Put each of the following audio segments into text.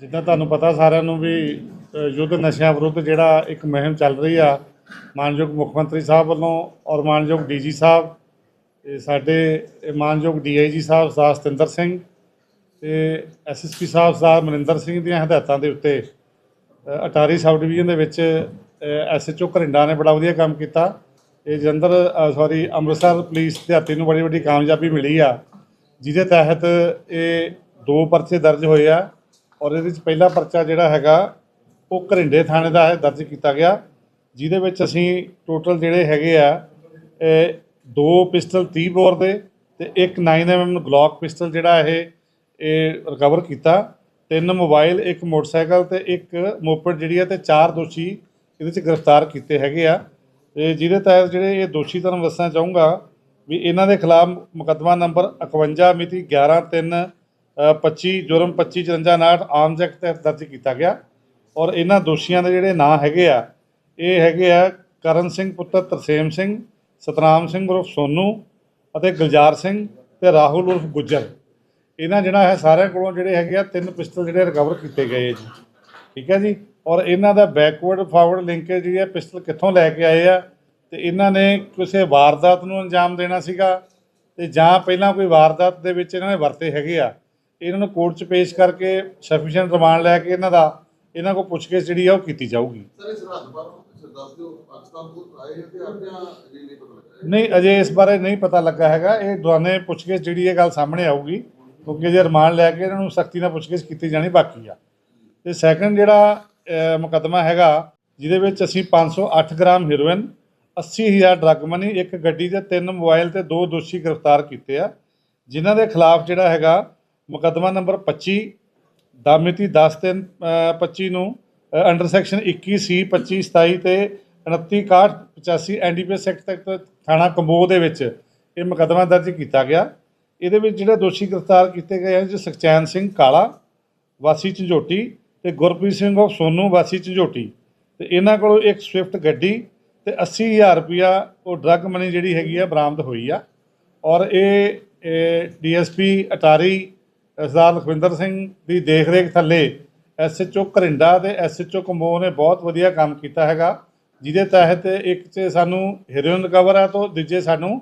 ਜਿੱਦਾਂ ਤੁਹਾਨੂੰ ਪਤਾ ਸਾਰਿਆਂ ਨੂੰ ਵੀ ਯੁੱਧ ਨਸ਼ਿਆਂ ਵਿਰੁੱਧ ਜਿਹੜਾ ਇੱਕ ਮੁਹਿੰਮ ਚੱਲ ਰਹੀ ਆ, ਮਾਨਯੋਗ ਮੁੱਖ ਮੰਤਰੀ ਸਾਹਿਬ ਵੱਲੋਂ ਔਰ ਮਾਨਯੋਗ ਡੀਜੀ ਸਾਹਿਬ, ਤੇ ਸਾਡੇ, ਇਹ ਮਾਨਯੋਗ ਡੀਆਈਜੀ ਸਾਹਿਬ ਸਰਦਾਰ ਸਤਿੰਦਰ ਸਿੰਘ ਤੇ ਐਸਐਸਪੀ ਸਾਹਿਬ ਸਰਦਾਰ ਮਨਿੰਦਰ ਸਿੰਘ ਦੀਆਂ ਹਦਾਇਤਾਂ ਦੇ ਉੱਤੇ ਅਟਾਰੀ ਸਬ ਡਿਵੀਜ਼ਨ ਦੇ ਵਿੱਚ ਐਸਐਚਓ ਘਰਿੰਡਾ ਨੇ ਬੜਾ ਵਧੀਆ ਕੰਮ ਕੀਤਾ। ਇਹ ਜਲੰਧਰ ਸੌਰੀ, ਅੰਮ੍ਰਿਤਸਰ ਪੁਲਿਸ ਦਿਹਾਤੀ ਨੂੰ ਬੜੀ ਵੱਡੀ ਕਾਮਯਾਬੀ ਮਿਲੀ ਆ। ਜਿਹਦੇ ਤਹਿਤ ਇਹ ਦੋ ਪਰਚੇ ਦਰਜ ਹੋਏ ਆ। ਔਰ ਇਹਦੇ ਵਿੱਚ ਪਹਿਲਾ ਪਰਚਾ ਜਿਹੜਾ ਹੈਗਾ, ਉਹ ਘਰਿੰਡੇ ਥਾਣੇ ਦਾ ਹੈ, ਦਰਜ ਕੀਤਾ ਗਿਆ। ਜਿਹਦੇ ਵਿੱਚ ਅਸੀਂ ਟੋਟਲ ਜਿਹੜੇ ਹੈਗੇ ਆ ਦੋ ਪਿਸਟਲ 30 ਬੋਰ ਦੇ ਤੇ ਇੱਕ 9mm ਗਲੌਕ ਪਿਸਟਲ ਜਿਹੜਾ ਇਹ ਇਹ ਰਿਕਵਰ ਕੀਤਾ। ਤਿੰਨ ਮੋਬਾਈਲ ਇੱਕ ਮੋਟਰਸਾਈਕਲ ਤੇ ਇੱਕ ਮੋਪੜ ਜਿਹੜੀ ਆ ਤੇ ਚਾਰ ਦੋਸ਼ੀ ਇਹਦੇ ਵਿੱਚ ਗ੍ਰਿਫਤਾਰ ਕੀਤੇ ਹੈਗੇ ਆ। ਤੇ ਜਿਹਦੇ ਤਹਿਤ ਜਿਹੜੇ ਇਹ ਦੋਸ਼ੀ ਤੁਹਾਨੂੰ ਦੱਸਣਾ ਚਾਹੂੰਗਾ ਵੀ ਇਹਨਾਂ ਦੇ ਖਿਲਾਫ ਮੁਕੱਦਮਾ ਨੰਬਰ 51 ਮਿਤੀ 11 3 25 ਜੁਰਮ 25 54 ਆਰਮਸ ਐਕਟ ਤਹਿਤ ਦਰਜ ਕੀਤਾ ਗਿਆ। ਔਰ ਇਹਨਾਂ ਦੋਸ਼ੀਆਂ ਦੇ ਜਿਹੜੇ ਨਾਂ ਹੈਗੇ ਆ, ਇਹ ਹੈਗੇ ਆ ਕਰਨ ਸਿੰਘ ਪੁੱਤਰ ਤਰਸੇਮ ਸਿੰਘ, ਸਤਨਾਮ ਸਿੰਘ ਉਰਫ ਸੋਨੂ ਅਤੇ ਗੁਲਜ਼ਾਰ ਸਿੰਘ ਤੇ ਰਾਹੁਲ ਉਰਫ ਗੁੱਜਰ। ਇਹਨਾਂ ਜਿਹੜਾ ਹੈ, ਸਾਰਿਆਂ ਕੋਲੋਂ ਜਿਹੜੇ ਹੈਗੇ ਆ, ਤਿੰਨ ਪਿਸਤਲ ਜਿਹੜੇ ਰਿਕਵਰ ਕੀਤੇ ਗਏ ਜੀ। ਠੀਕ ਹੈ ਜੀ? ਔਰ ਇਹਨਾਂ ਦਾ ਬੈਕਵਰਡ ਫਾਰਵਰਡ ਲਿੰਕੇਜ ਜਿਹੜੀ ਹੈ ਪਿਸਤਲ ਕਿੱਥੋਂ ਲੈ ਕੇ ਆਏ ਆ? ਤੇ ਇਹਨਾਂ ਨੇ ਕਿਸੇ ਵਾਰਦਾਤ ਨੂੰ ਅੰਜਾਮ ਦੇਣਾ ਸੀਗਾ? ਤੇ ਜਾਂ ਪਹਿਲਾਂ ਕੋਈ ਵਾਰਦਾਤ ਦੇ ਵਿੱਚ ਇਹਨਾਂ ਨੇ ਵਰਤੇ ਹੈਗੇ ਆ? ਇਹਨਾਂ ਨੂੰ ਕੋਰਟ 'ਚ ਪੇਸ਼ ਕਰਕੇ ਸਫੀਸ਼ੀਐਂਟ ਰਿਮਾਂਡ ਲੈ ਕੇ ਇਹਨਾਂ ਦਾ ਇਹਨਾਂ ਕੋਲ ਪੁੱਛਗਿੱਛ ਜਿਹੜੀ ਆ ਉਹ ਕੀਤੀ ਜਾਊਗੀ। ਸਰ ਇਹ ਸਰਹੱਦ ਪਰ ਦੱਸ ਦਿਓ ਪਾਕਿਸਤਾਨ ਤੋਂ ਆਏ ਹੈ ਤੇ ਆਪਣਾ ਇਹ ਨਹੀਂ ਪਤਾ ਲੱਗਾ ਨਹੀਂ ਅਜੇ ਇਸ ਬਾਰੇ ਨਹੀਂ ਪਤਾ ਲੱਗਾ ਹੈਗਾ। ਇਹ ਦੌਰਾਨੇ ਪੁੱਛਗਿੱਛ ਜਿਹੜੀ ਇਹ ਗੱਲ ਸਾਹਮਣੇ ਆਊਗੀ ਕਿਉਂਕਿ ਜੇ ਰਿਮਾਂਡ ਲੈ ਕੇ ਇਹਨਾਂ ਨੂੰ ਸਖਤੀ ਨਾਲ ਪੁੱਛਗਿੱਛ ਕੀਤੀ ਜਾਣੀ ਬਾਕੀ ਆ। ਤੇ ਸੈਕੰਡ ਜਿਹੜਾ ਅਹ, ਮੁਕੱਦਮਾ ਹੈਗਾ ਜਿਹਦੇ ਵਿੱਚ ਅਸੀਂ 508 ਗ੍ਰਾਮ ਹੈਰੋਇਨ 80000 ਡਰੱਗ ਮਨੀ ਇੱਕ ਗੱਡੀ ਤੇ ਤਿੰਨ ਮੋਬਾਈਲ ਤੇ ਦੋ ਦੋਸ਼ੀ ਗ੍ਰਿਫਤਾਰ ਕੀਤੇ ਆ। ਜਿਨ੍ਹਾਂ ਦੇ ਖਿਲਾਫ ਜਿਹੜਾ ਹੈਗਾ ਮੁਕੱਦਮਾ ਨੰਬਰ 25 ਦਾ ਮਿਤੀ 10 ਤਿੰਨ ਅਹ, 25 ਨੂੰ ਅੰਡਰ ਸੈਕਸ਼ਨ 21 ਸੀ 25 27 ਤੇ 29 61 85 ਐਨਡੀਪੀਐਸ ਐਕਟ ਤੱਕ ਥਾਣਾ ਕੰਬੋ ਦੇ ਵਿੱਚ ਇਹ ਮੁਕੱਦਮਾ ਦਰਜ ਕੀਤਾ ਗਿਆ। ਇਹਦੇ ਵਿੱਚ ਜਿਹੜੇ ਦੋਸ਼ੀ ਗ੍ਰਿਫਤਾਰ ਕੀਤੇ ਗਏ ਹਨ ਜੀ ਸੁਖਚੈਨ ਸਿੰਘ ਕਾਲਾ ਵਾਸੀ ਝੰਜੋਟੀ ਤੇ ਗੁਰਪ੍ਰੀਤ ਸਿੰਘ ਉਹ ਸੋਨੂ ਵਾਸੀ ਝੰਜੋਟੀ। ਤੇ ਇਹਨਾਂ ਕੋਲੋਂ ਇੱਕ ਸਵਿਫਟ ਗੱਡੀ ਤੇ 80000 ਰੁਪਇਆ ਉਹ ਡਰੱਗ ਮਨੀ ਜਿਹੜੀ ਹੈਗੀ ਆ ਬਰਾਮਦ ਹੋਈ ਆ। ਔਰ ਇਹ ਡੀਐਸਪੀ ਅਟਾਰੀ ਸਰਦਾਰ ਲਖਵਿੰਦਰ ਸਿੰਘ ਦੀ ਦੇਖਰੇਖ ਥੱਲੇ ਐਸਐਚਓ ਘਰਿੰਡਾ ਤੇ ਐਸਐਚਓ ਕੰਬੋ ਨੇ ਬਹੁਤ ਵਧੀਆ ਕੰਮ ਕੀਤਾ ਹੈਗਾ, ਜਿਹਦੇ ਤਹਿਤ ਇੱਕ 'ਚ ਸਾਨੂੰ ਹੀਰੋਇਨ ਰਿਕਵਰ ਆ ਤੋਂ ਦੂਜੇ ਸਾਨੂੰ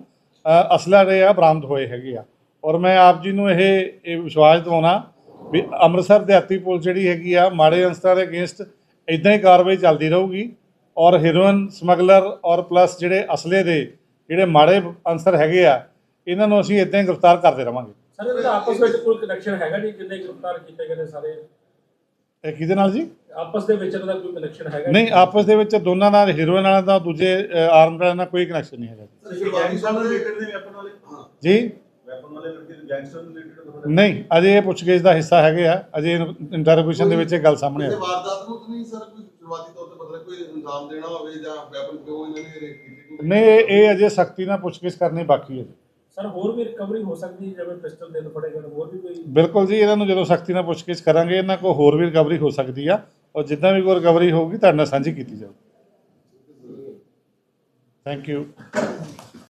ਅਸਲਾ ਜਿਹੜੇ ਆ ਬਰਾਮਦ ਹੋਏ ਹੈਗੇ ਆ। ਔਰ ਮੈਂ ਆਪ ਜੀ ਨੂੰ ਇਹ ਇਹ ਵਿਸ਼ਵਾਸ ਦਿਵਾਉਣਾ ਵੀ ਅੰਮ੍ਰਿਤਸਰ ਦਿਹਾਤੀ ਪੁਲਿਸ ਜਿਹੜੀ ਹੈਗੀ ਆ, ਮਾੜੇ ਅੰਸਰਾਂ ਦੇ ਅਗੇਂਸਟ ਇਦਾਂ ਹੀ ਕਾਰਵਾਈ ਚੱਲਦੀ ਰਹੂਗੀ ਔਰ ਹੀਰੋਇਨ, ਸਮਗਲਰ ਔਰ ਪਲੱਸ ਜਿਹੜੇ ਅਸਲੇ ਦੇ ਜਿਹੜੇ ਮਾੜੇ ਅੰਸਰ ਹੈਗੇ ਆ, ਇਹਨਾਂ ਨੂੰ ਅਸੀਂ ਇਦਾਂ ਹੀ ਗ੍ਰਿਫਤਾਰ ਕਰਦੇ ਰਵਾਂਗੇ। ਸਰ ਇਹਦਾ ਤਾਂ ਆਪਸ ਵਿੱਚ ਕੋਈ ਕਨੈਕਸ਼ਨ ਹੈਗਾ ਨਹੀਂ ਜਿੰਨੇ ਗ੍ਰਿਫਤਾਰ ਕੀਤੇ ਗਏ ਨੇ ਸਾਰੇ। ਇਹ ਕਿਹਦੇ ਨਾਲ ਜੀ? ਆਪਸ ਦੇ ਵਿੱਚ ਇਹਨਾਂ ਦਾ ਕੋਈ ਕਨੈਕਸ਼ਨ ਹੈਗਾ ਨਹੀਂ। ਆਪਸ ਦੇ ਵਿੱਚ ਦੋਨਾਂ ਨਾਲ ਹੀਰੋਇਨ ਵਾਲਿਆਂ ਦਾ ਦੂਜੇ ਆਰਮਡ ਵਾਲਿਆਂ ਨਾਲ ਕੋਈ ਕਨੈਕਸ਼ਨ ਨਹੀਂ ਹੈਗਾ ਸਰ ਸ਼ੁਰੂਆਤੀ ਗੈਂਗਸਟਰ ਸਮੇਂ ਰਿਲੇਟਡ ਨੇ ਵੈਪਨ ਵਾਲੇ? ਹਾਂ। ਜੀ? ਵੈਪਨ ਵਾਲੇ ਲੜਕੇ ਗੈਂਗਸਟਰ ਰਿਲੇਟਡ ਨਹੀਂ ਅਜੇ ਇਹ ਪੁੱਛਗਿੱਛ ਦਾ ਹਿੱਸਾ ਹੈਗੇ ਆ। ਅਜੇ ਇੰਟਰੋਗੇਸ਼ਨ ਦੇ ਵਿੱਚ ਇਹ ਗੱਲ ਸਾਹਮਣੇ ਕਿਸੇ ਆਈ ਵਾਰਦਾਤ ਨੂੰ ਤਾਂ ਨਹੀਂ ਸਰ ਕੋਈ ਸ਼ੁਰੂਆਤੀ ਤੌਰ ਤੇ ਮਤਲਬ ਕੋਈ ਅੰਜਾਮ ਦੇਣਾ ਹੋਵੇ ਜਾਂ ਵੈਪਨ ਕਿਉਂ ਇਹਨਾਂ ਨੇ ਰੇਟ ਕੀਤੀ? ਕੋਈ ਨਹੀਂ ਇਹ ਇਹ ਅਜੇ ਸਖਤੀ ਨਾਲ ਪੁੱਛਗਿੱਛ ਕਰਨੀ ਬਾਕੀ ਹੈ ਜੀ। ਸਰ, ਹੋਰ ਵੀ ਰਿਕਵਰੀ ਹੋ ਸਕਦੀ ਹੈ ਜਿਵੇਂ ਪਿਸਟਲ ਦੇ ਫੜੇ ਗਏ ਹੋਰ ਵੀ ਕੋਈ ਬਿਲਕੁਲ ਜੀ, ਇਹਨਾਂ ਨੂੰ ਜਦੋਂ ਸਖਤੀ ਨਾਲ ਪੁੱਛਗਿੱਛ ਕਰਾਂਗੇ, ਇਹਨਾਂ ਕੋਲ ਹੋਰ ਵੀ ਰਿਕਵਰੀ ਹੋ ਸਕਦੀ ਆ ਔਰ ਜਿੱਦਾਂ ਵੀ ਕੋਈ ਰਿਕਵਰੀ ਹੋਊਗੀ, ਤੁਹਾਡੇ ਨਾਲ ਸਾਂਝੀ ਕੀਤੀ ਜਾਊਗੀ ਥੈਂਕ ਯੂ